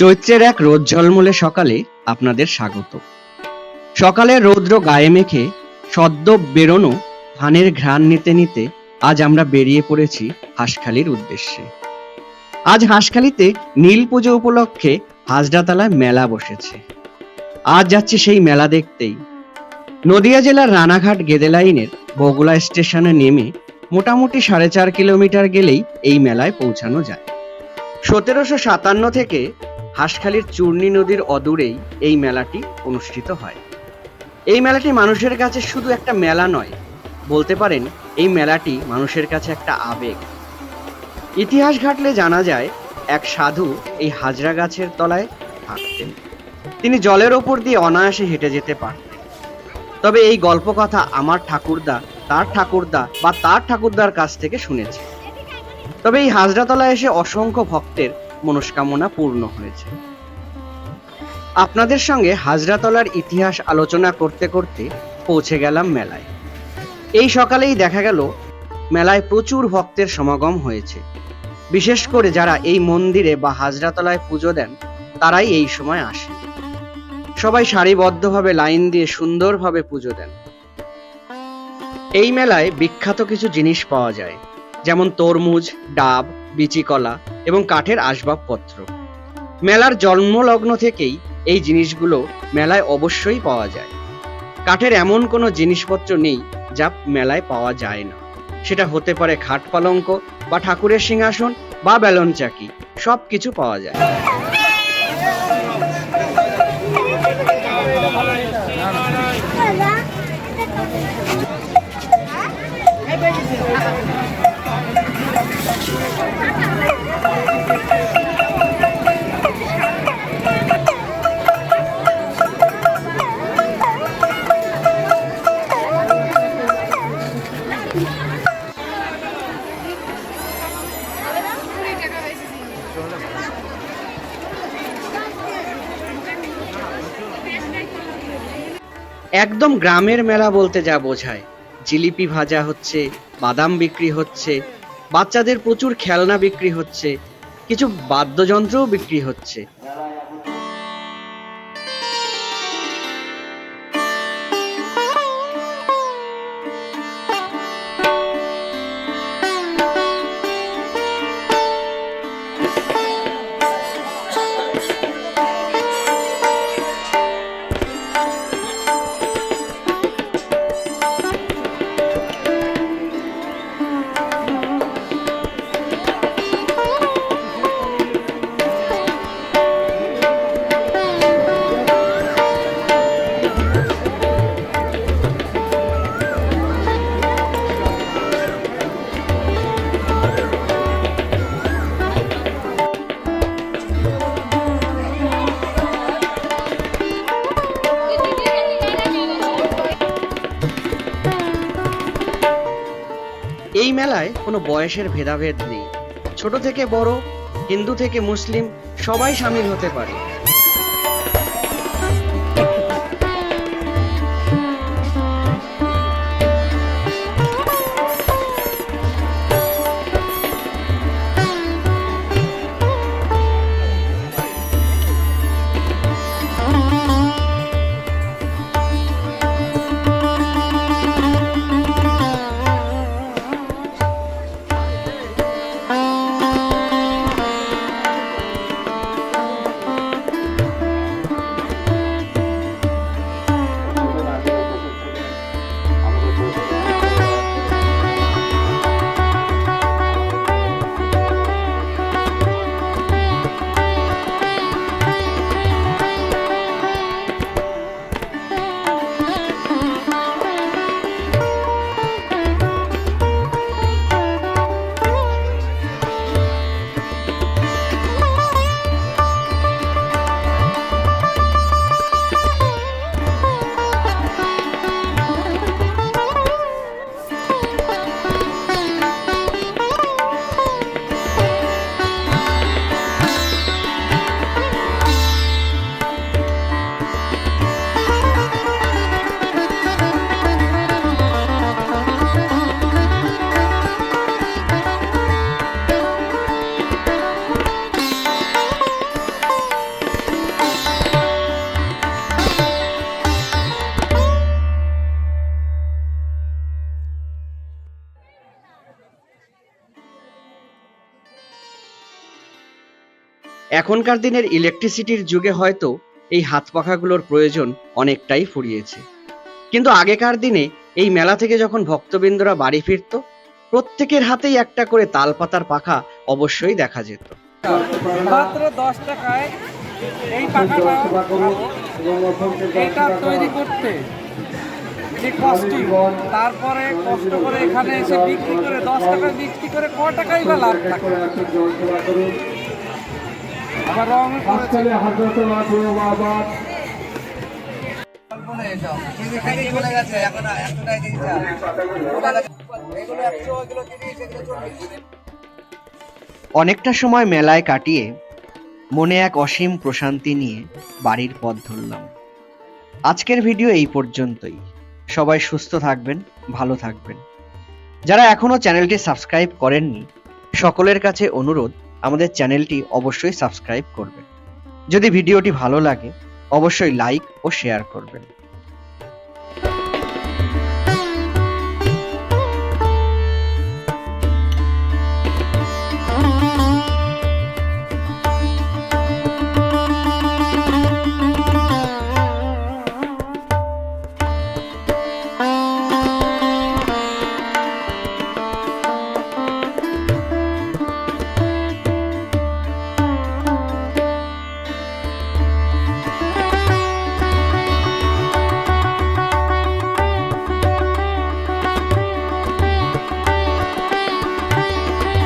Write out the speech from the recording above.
চৈত্রের এক রোদ ঝলমলে সকালে আপনাদের স্বাগত। সকালের রৌদ্র গায়ে মেখে সদ্য বেরোনো ধানের ঘ্রাণ নিতে নিতে আজ আমরা বেরিয়ে পড়েছি হাঁসখালির উদ্দেশ্যে। আজ হাঁসখালিতে নীল পুজো উপলক্ষে হাজরাতলায় মেলা বসেছে। আজ যাচ্ছি সেই মেলা দেখতেই। নদিয়া জেলার রানাঘাট গেদে লাইনের বগুলা স্টেশনে নেমে মোটামুটি সাড়ে চার কিলোমিটার গেলেই এই মেলায় পৌঁছানো যায়। সতেরোশো সাতান্ন থেকে হাঁসখালির চূর্ণী নদীর অদূরেই এই মেলাটি অনুষ্ঠিত হয়। এই মেলাটি মানুষের কাছে শুধু একটা মেলা নয়, বলতে পারেন এই মেলাটি মানুষের কাছে একটা আবেগ। ইতিহাস ঘাটলে জানা যায়, এক সাধু এই হাজরা গাছের তলায় থাকতেন। তিনি জলের ওপর দিয়ে অনায়াসে হেঁটে যেতে পারতেন। তবে এই গল্প কথা আমার ঠাকুরদা, তার ঠাকুরদা বা তার ঠাকুরদার কাছ থেকে শুনেছে। তবে এই হাজরাতলায় এসে অসংখ্য ভক্তের মনস্কামনা পূর্ণ হয়েছে। আপনাদের সঙ্গে হাজরাতলার ইতিহাস আলোচনা করতে করতে পৌঁছে গেলাম মেলায়। এই সকালেই দেখা গেল, মেলায় প্রচুর ভক্তের সমাগম হয়েছে। বিশেষ করে যারা এই মন্দিরে বা হাজরাতলায় পুজো দেন, তারাই এই সময় আসে সবাই সারিবদ্ধভাবে লাইন দিয়ে সুন্দরভাবে পুজো দেন। এই মেলায় বিখ্যাত কিছু জিনিস পাওয়া যায়, যেমন তরমুজ, ডাব বিচিকলা এবং কাঠের আসবাবপত্র। মেলার জন্মলগ্ন থেকেই এই জিনিসগুলো মেলায় অবশ্যই পাওয়া যায়। কাঠের এমন কোনো জিনিসপত্র নেই যা মেলায় পাওয়া যায় না। সেটা হতে পারে খাট পালঙ্ক বা ঠাকুরের সিংহাসন বা বেলন চাকি সব কিছু পাওয়া যায়। একদম গ্রামের মেলা বলতে যা বোঝায়। জিলিপি ভাজা হচ্ছে, বাদাম বিক্রি হচ্ছে, বাচ্চাদের প্রচুর খেলনা বিক্রি হচ্ছে, কিছু বাদ্যযন্ত্রও বিক্রি হচ্ছে। এই মেলায় কোনো বয়সের ভেদাভেদ নেই। ছোট থেকে বড়, হিন্দু থেকে মুসলিম, সবাই সামিল হতে পারে। এখনকার দিনের ইলেকট্রিসিটির যুগে হয়তো এই হাত পাখাগুলোর প্রয়োজন অনেকটাই ফুরিয়েছে। কিন্তু আগেকার দিনে এই মেলা থেকে যখন ভক্তবৃন্দরা বাড়ি ফিরত, প্রত্যেকের হাতেই একটা করে তালপাতার পাখা অবশ্যই দেখা যেত। মাত্র দশ টাকায় এই পাখাটা তৈরি করতে। যে তারপরে কষ্ট করে এখানে এসে বিক্রি করে দশ বিক্রি করে ক টাকাই বা লাভ রং করেছে অনেকটা সময় মেলায় কাটিয়ে মনে এক অসীম প্রশান্তি নিয়ে বাড়ির পথ ধরলাম। আজকের ভিডিও এই পর্যন্তই। সবাই সুস্থ থাকবেন, ভালো থাকবেন। যারা এখনও চ্যানেলটি সাবস্ক্রাইব করেননি, সকলের কাছে অনুরোধ আমাদের চ্যানেলটি অবশ্যই সাবস্ক্রাইব করবেন। যদি ভিডিওটি ভালো লাগে অবশ্যই লাইক ও শেয়ার করবেন।